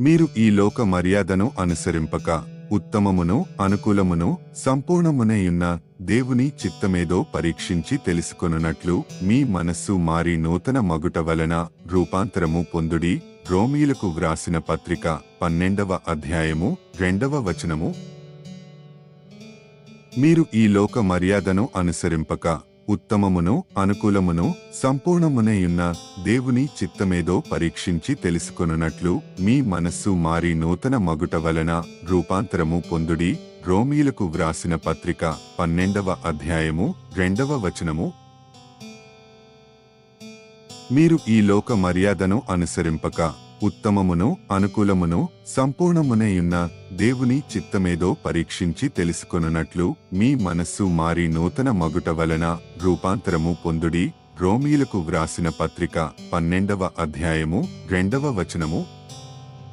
మీరు ఈ లోక మర్యాదను అనుసరింపక ఉత్తమమును అనుకూలమును సంపూర్ణమునయున్న దేవుని చిత్తమేదో పరీక్షించి తెలుసుకొనున్నట్లు మీ మనస్సు మారి నూతన మగుట వలన రూపాంతరము పొందుడి. రోమీలకు వ్రాసిన పత్రిక పన్నెండవ అధ్యాయము రెండవ వచనము. మీరు ఈ లోక మర్యాదను అనుసరింపక ఉత్తమమును అనుకూలమును సంపూర్ణమునయున్న దేవుని చిత్తమేదో పరీక్షించి తెలుసుకొనున్నట్లు మీ మనస్సు మారి నూతన మగుట వలన రూపాంతరము పొందుడి. రోమీలకు వ్రాసిన పత్రిక పన్నెండవ అధ్యాయము రెండవ వచనము. మీరు ఈ లోక మర్యాదను అనుసరింపక ఉత్తమమును అనుకూలమును సంపూర్ణమునయున్న దేవుని చిత్తమేదో పరీక్షించి తెలుసుకొనున్నట్లు మీ మనస్సు మారి నూతన మగుట వలన రూపాంతరము పొందుడి రోమీలకు వ్రాసిన పత్రిక పన్నెండవ అధ్యాయము రెండవ వచనము